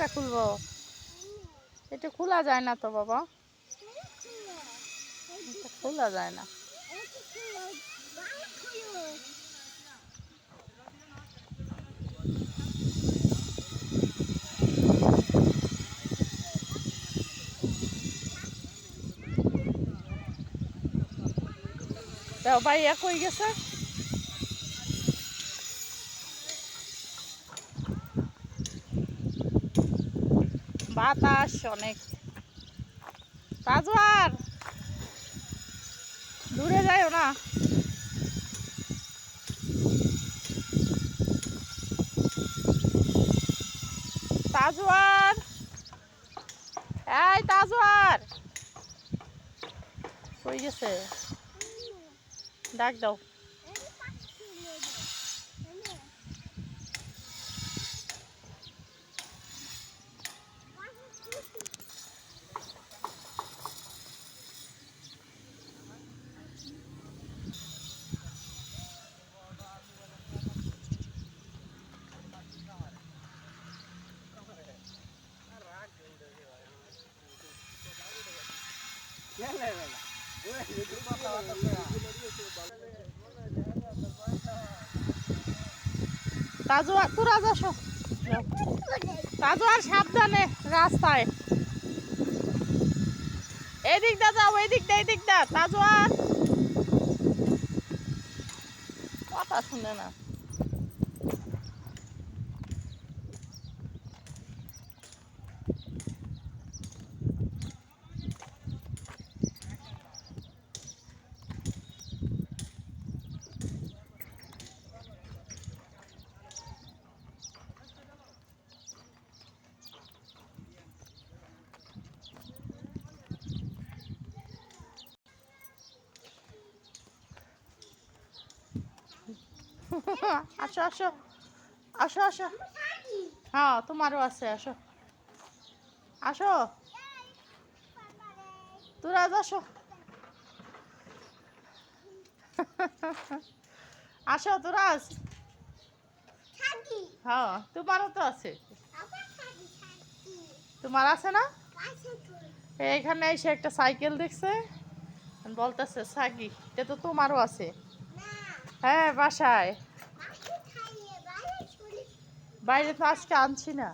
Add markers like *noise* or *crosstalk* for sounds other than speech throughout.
কোনটা খুলবো? এটা খোলা যায় না তো বাবা। এটা খোলা যায় না। ভাই, এক হয়ে গেছে। বাতাস অনেক। তাজওয়ার! দূরে যাইও না। তাজওয়ার! এই তাজওয়ার! কই গেছে? ডাক দাও। তাজওয়ার তোরা যাসো তাজওয়ার সাবধানে রাস্তায়। এদিক দা যাও, এদিক দা এদিক দা তাজওয়ার কথা শুনে না। *laughs* আসো আসো। আসো আসো। হ্যাঁ তোমারও আছে, আসো। আসো। তোরা আসো। *laughs* আসো, তোরাজ। হ্যাঁ তোমারও তো আছে। তোমার আছে না? এখানে এসে একটা সাইকেল দেখছে। বলতেছে, সাগি, এটা তো তোমারও আছে। হ্যাঁ বাসায়। বাইরে তো আজকে আনছি না।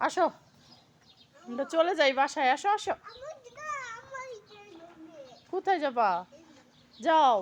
আসো। আমরা চলে যাই বাসায়। আসো আসো। কোথায় যাবা? যাও।